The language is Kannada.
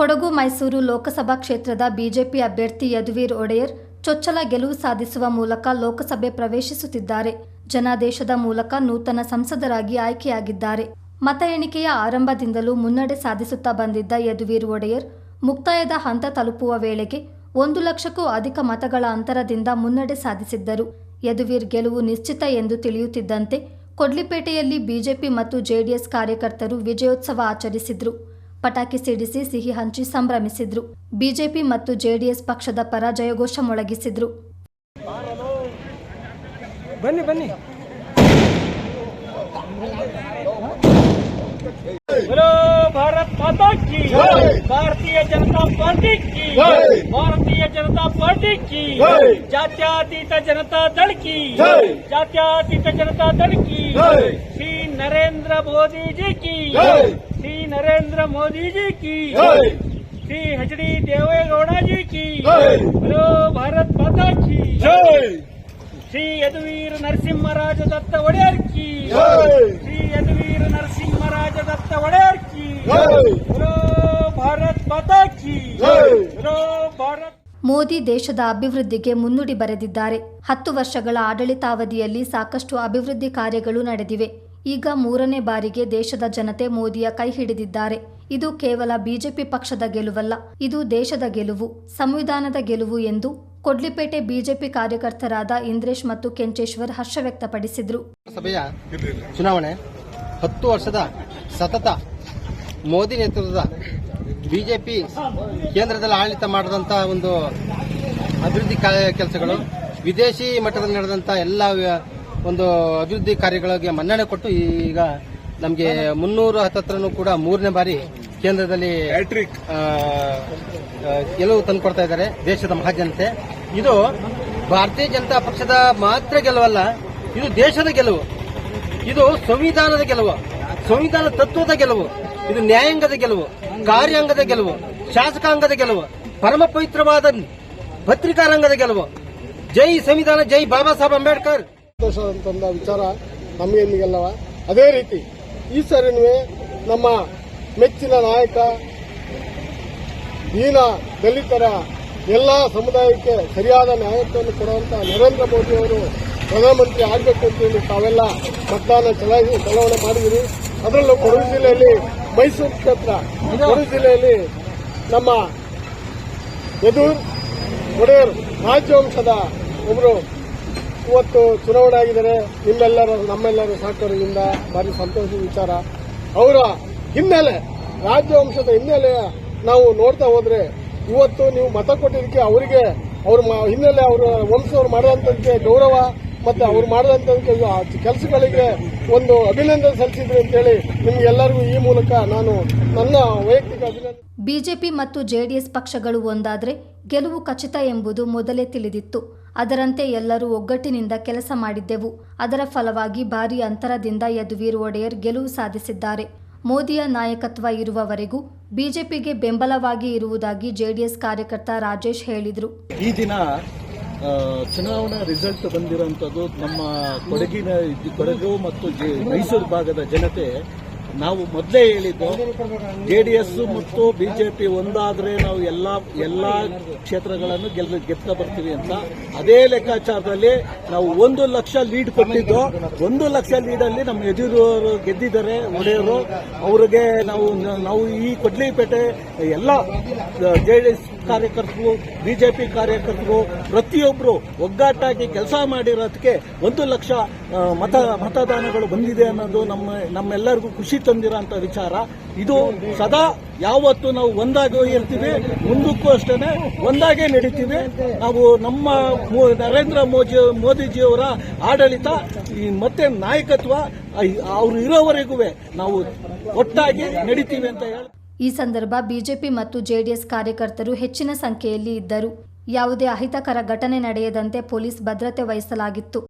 ಕೊಡಗು ಮೈಸೂರು ಲೋಕಸಭಾ ಕ್ಷೇತ್ರದ ಬಿಜೆಪಿ ಅಭ್ಯರ್ಥಿ ಯದುವೀರ್ ಒಡೆಯರ್ ಚೊಚ್ಚಲ ಗೆಲುವು ಸಾಧಿಸುವ ಮೂಲಕ ಲೋಕಸಭೆ ಪ್ರವೇಶಿಸುತ್ತಿದ್ದಾರೆ. ಜನಾದೇಶದ ಮೂಲಕ ನೂತನ ಸಂಸದರಾಗಿ ಆಯ್ಕೆಯಾಗಿದ್ದಾರೆ. ಮತ ಎಣಿಕೆಯ ಆರಂಭದಿಂದಲೂ ಮುನ್ನಡೆ ಸಾಧಿಸುತ್ತಾ ಬಂದಿದ್ದ ಯದುವೀರ್ ಒಡೆಯರ್ ಮುಕ್ತಾಯದ ಹಂತ ತಲುಪುವ ವೇಳೆಗೆ ಒಂದು ಲಕ್ಷಕ್ಕೂ ಅಧಿಕ ಮತಗಳ ಅಂತರದಿಂದ ಮುನ್ನಡೆ ಸಾಧಿಸಿದ್ದರು. ಯದುವೀರ್ ಗೆಲುವು ನಿಶ್ಚಿತ ಎಂದು ತಿಳಿಯುತ್ತಿದ್ದಂತೆ ಕೊಡ್ಲಿಪೇಟೆಯಲ್ಲಿ ಬಿಜೆಪಿ ಮತ್ತು ಜೆಡಿಎಸ್ ಕಾರ್ಯಕರ್ತರು ವಿಜಯೋತ್ಸವ ಆಚರಿಸಿದ್ರು. ಪಟಾಕಿ ಸಿಡಿಸಿ ಸಿಹಿ ಹಂಚಿ ಸಂಭ್ರಮಿಸಿದ್ರು. ಬಿಜೆಪಿ ಮತ್ತು ಜೆಡಿಎಸ್ ಪಕ್ಷದ ಪರ ಜಯಘೋಷ ಮೊಳಗಿಸಿದ್ರು ಬನ್ನಿ. ಬನ್ನಿ ಭಾರತ್ ಮಾತಾ ಭಾರತೀಯ ಜನತಾ ಪಾರ್ಟಿ ಭಾರತೀಯ ಜನತಾ ಪಾರ್ಟಿ ಕಿ ಜಾತ್ಯಾತೀತ ಜನತಾ ದಳಕಿ ಜಾತ್ಯಾತೀತ ಜನತಾ ದಳಕಿ ಶ್ರೀ ನರೇಂದ್ರ ಮೋದಿ ಜಿ. ಕಿ ಶ್ರೀ ನರೇಂದ್ರ ಮೋದಿ ಮೋದಿಜಿ ಕಿ ಶ್ರೀ ಎಚ್ ಡಿ ದೇವೇಗೌಡಜಿ ಕೀ ಹಲೋ ಭಾರತ್ ಮಾತಾ ಕೀ ಶ್ರೀ ಯದುವೀರ್ ನರಸಿಂಹರಾಜ ದತ್ತ ಒಡೆಯರ್ ಕಿ ಶ್ರೀ ಯದುವೀರ್ ನರಸಿಂಹರಾಜ ದತ್ತ ಒಡೆಯರ್ ಕಿ ಹಲೋ ಭಾರತ್ ಮಾತಾ ಕೀ ಹಲೋ ಭಾರತ್ ಮೋದಿ ದೇಶದ ಅಭಿವೃದ್ಧಿಗೆ ಮುನ್ನುಡಿ ಬರೆದಿದ್ದಾರೆ. ಹತ್ತು ವರ್ಷಗಳ ಆಡಳಿತಾವಧಿಯಲ್ಲಿ ಸಾಕಷ್ಟು ಅಭಿವೃದ್ಧಿ ಕಾರ್ಯಗಳು ನಡೆದಿವೆ. ಈಗ ಮೂರನೇ ಬಾರಿಗೆ ದೇಶದ ಜನತೆ ಮೋದಿಯ ಕೈ ಹಿಡಿದಿದ್ದಾರೆ. ಇದು ಕೇವಲ ಬಿಜೆಪಿ ಪಕ್ಷದ ಗೆಲುವಲ್ಲ, ಇದು ದೇಶದ ಗೆಲುವು, ಸಂವಿಧಾನದ ಗೆಲುವು ಎಂದು ಕೊಡ್ಲಿಪೇಟೆ ಬಿಜೆಪಿ ಕಾರ್ಯಕರ್ತರಾದ ಇಂದ್ರೇಶ್ ಮತ್ತು ಕೆಂಚೇಶ್ವರ್ ಹರ್ಷ ವ್ಯಕ್ತಪಡಿಸಿದ್ರು. ಸಭೆಯ ಚುನಾವಣೆ ಹತ್ತು ವರ್ಷದ ಸತತ ಮೋದಿ ನೇತೃತ್ವದ ಬಿಜೆಪಿ ಕೇಂದ್ರದಲ್ಲಿ ಆಡಳಿತ ಮಾಡಿದಂಥ ಒಂದು ಅಭಿವೃದ್ಧಿ ಕೆಲಸಗಳು, ವಿದೇಶಿ ಮಟ್ಟದಲ್ಲಿ ನಡೆದಂಥ ಎಲ್ಲ ಒಂದು ಅಭಿವೃದ್ಧಿ ಕಾರ್ಯಗಳಿಗೆ ಮನ್ನಣೆ ಕೊಟ್ಟು ಈಗ ನಮಗೆ ಮುನ್ನೂರ ಹತ್ತತ್ರನೂ ಕೂಡ ಮೂರನೇ ಬಾರಿ ಕೇಂದ್ರದಲ್ಲಿ ಗೆಲುವು ತಂದುಕೊಡ್ತಾ ಇದ್ದಾರೆ ದೇಶದ ಮಹಾಜನತೆ. ಇದು ಭಾರತೀಯ ಜನತಾ ಪಕ್ಷದ ಮಾತ್ರ ಗೆಲುವಲ್ಲ ಇದು ದೇಶದ ಗೆಲುವು. ಇದು ಸಂವಿಧಾನದ ಗೆಲುವು ಸಂವಿಧಾನ ತತ್ವದ ಗೆಲುವು ಇದು ನ್ಯಾಯಾಂಗದ ಗೆಲುವು ಕಾರ್ಯಾಂಗದ ಗೆಲುವು ಶಾಸಕಾಂಗದ ಗೆಲುವು ಪರಮ ಪವಿತ್ರವಾದ ಪತ್ರಿಕಾರಂಗದ ಗೆಲುವು. ಜೈ ಸಂವಿಧಾನ ಜೈ ಬಾಬಾ ಸಾಹೇಬ್ ಅಂಬೇಡ್ಕರ್. ಸಂತೋಷ ಅಂತಂದ ವಿಚಾರ ನಮಗೆ ನಿಮಗೆಲ್ಲವ ಅದೇ ರೀತಿ ಈ ಸರಿನೂ ನಮ್ಮ ಮೆಚ್ಚಿನ ನಾಯಕ ದೀನ ದಲಿತರ ಎಲ್ಲ ಸಮುದಾಯಕ್ಕೆ ಸರಿಯಾದ ನ್ಯಾಯತ್ವವನ್ನು ಕೊಡುವಂತ ನರೇಂದ್ರ ಮೋದಿ ಅವರು ಪ್ರಧಾನಮಂತ್ರಿ ಆಗಬೇಕು ಅಂತೇಳಿ ತಾವೆಲ್ಲ ಮತದಾನ ಚಲಾಯಿಸಿ ಚಲಾವಣೆ ಮಾಡಿದಿರಿ. ಅದರಲ್ಲೂ ಕೊಡಗು ಜಿಲ್ಲೆಯಲ್ಲಿ ಮೈಸೂರು ಕ್ಷೇತ್ರ, ಕೊಡಗು ಜಿಲ್ಲೆಯಲ್ಲಿ ನಮ್ಮ ಯದೂರ್ ಒಡೆಯರ್ ರಾಜವಂಶದ ಒಬ್ಬರು ಇವತ್ತು ಚುನಾವಣೆ ಆಗಿದ್ದಾರೆ ನಿಮ್ಮೆಲ್ಲರ, ನಮ್ಮೆಲ್ಲರ ಸಹಕಾರದಿಂದ ಭಾರಿ ಸಂತೋಷದ ವಿಚಾರ. ಅವರ ಹಿನ್ನೆಲೆ ರಾಜವಂಶದ ಹಿನ್ನೆಲೆ ನಾವು ನೋಡ್ತಾ ಹೋದ್ರೆ, ಇವತ್ತು ನೀವು ಮತ ಕೊಟ್ಟಿದ್ದಕ್ಕೆ ಅವರಿಗೆ, ಅವ್ರ ಹಿನ್ನೆಲೆ ಅವರು ವಂಶದವ್ರು ಮಾಡಿದಂಥದಕ್ಕೆ ಗೌರವ, ಮತ್ತೆ ಅವ್ರು ಮಾಡಿದಂಥದಕ್ಕೆ ಕೆಲಸಗಳಿಗೆ ಒಂದು ಅಭಿನಂದನೆ ಸಲ್ಲಿಸಿದ್ರು ಅಂತೇಳಿ ನಿಮ್ಗೆಲ್ಲರಿಗೂ ಈ ಮೂಲಕ ನಾನು ನನ್ನ ವೈಯಕ್ತಿಕ ಅಭಿನಂದನೆ. ಬಿಜೆಪಿ ಮತ್ತು ಜೆಡಿಎಸ್ ಪಕ್ಷಗಳು ಒಂದಾದರೆ ಗೆಲುವು ಖಚಿತ ಎಂಬುದು ಮೊದಲೇ ತಿಳಿದಿತ್ತು. ಅದರಂತೆ ಎಲ್ಲರೂ ಒಗ್ಗಟ್ಟಿನಿಂದ ಕೆಲಸ ಮಾಡಿದ್ದೆವು. ಅದರ ಫಲವಾಗಿ ಭಾರೀ ಅಂತರದಿಂದ ಯದುವೀರ್ ಒಡೆಯರ್ ಗೆಲುವು ಸಾಧಿಸಿದ್ದಾರೆ. ಮೋದಿಯ ನಾಯಕತ್ವ ಇರುವವರೆಗೂ ಬಿಜೆಪಿಗೆ ಬೆಂಬಲವಾಗಿ ಇರುವುದಾಗಿ ಜೆಡಿಎಸ್ ಕಾರ್ಯಕರ್ತ ರಾಜೇಶ್ ಹೇಳಿದರು. ಈ ದಿನ ಚುನಾವಣಾ ರಿಸಲ್ಟ್ ಬಂದಿರುವಂತದ್ದು ನಮ್ಮ ಕೊಡಗಿನ, ಕೊಡಗು ಮತ್ತು ಮೈಸೂರು ಭಾಗದ ಜನತೆ ನಾವು ಮೊದಲೇ ಹೇಳಿದ್ದು ಜೆಡಿಎಸ್ ಮತ್ತು ಬಿಜೆಪಿ ಒಂದಾದ್ರೆ ನಾವು ಎಲ್ಲ ಎಲ್ಲ ಕ್ಷೇತ್ರಗಳನ್ನು ಗೆಲ್ ಗೆದ್ದ ಬರ್ತೀವಿ ಅಂತ. ಅದೇ ಲೆಕ್ಕಾಚಾರದಲ್ಲಿ ನಾವು ಒಂದು ಲಕ್ಷ ಲೀಡ್ ಕೊಟ್ಟಿದ್ದು. ಒಂದು ಲಕ್ಷ ಲೀಡಲ್ಲಿ ನಮ್ಮ ಯಡಿಯೂರವರು ಗೆದ್ದಿದ್ದಾರೆ, ಒಡೆಯರು. ಅವರಿಗೆ ನಾವು ನಾವು ಈ ಕೊಡ್ಲಿಪೇಟೆ ಎಲ್ಲ ಜೆಡಿಎಸ್ ಕಾರ್ಯಕರ್ತರು ಬಿಜೆಪಿ ಕಾರ್ಯಕರ್ತರು ಪ್ರತಿಯೊಬ್ಬರು ಒಗ್ಗಟ್ಟಾಗಿ ಕೆಲಸ ಮಾಡಿರೋದಕ್ಕೆ ಒಂದು ಲಕ್ಷ ಮತ, ಮತದಾನಗಳು ಬಂದಿದೆ ಅನ್ನೋದು ನಮ್ಮ, ನಮ್ಮೆಲ್ಲರಿಗೂ ಖುಷಿ ತಂದಿರೋಂಥ ವಿಚಾರ. ಇದು ಸದಾ ಯಾವತ್ತು ನಾವು ಒಂದಾಗಿ ಇರ್ತೀವಿ ಮುಂದಕ್ಕೂ ಅಷ್ಟೇ ಒಂದಾಗೇ ನಡೀತೀವಿ. ನಾವು ನಮ್ಮ ನರೇಂದ್ರ ಮೋದಿ ಮೋದಿಜಿಯವರ ಆಡಳಿತ, ಈ ಮತ್ತೆ ನಾಯಕತ್ವ ಅವರು ಇರೋವರೆಗೂ ನಾವು ಒಟ್ಟಾಗಿ ನಡೀತೀವಿ ಅಂತ ಹೇಳಿ. ಈ ಸಂದರ್ಭ ಬಿಜೆಪಿ ಮತ್ತು ಜೆಡಿಎಸ್ ಕಾರ್ಯಕರ್ತರು ಹೆಚ್ಚಿನ ಸಂಖ್ಯೆಯಲ್ಲಿ ಇದ್ದರು. ಯಾವುದೇ ಅಹಿತಕರ ಘಟನೆ ನಡೆಯದಂತೆ ಪೊಲೀಸ್ ಭದ್ರತೆ ವಹಿಸಲಾಗಿತ್ತು.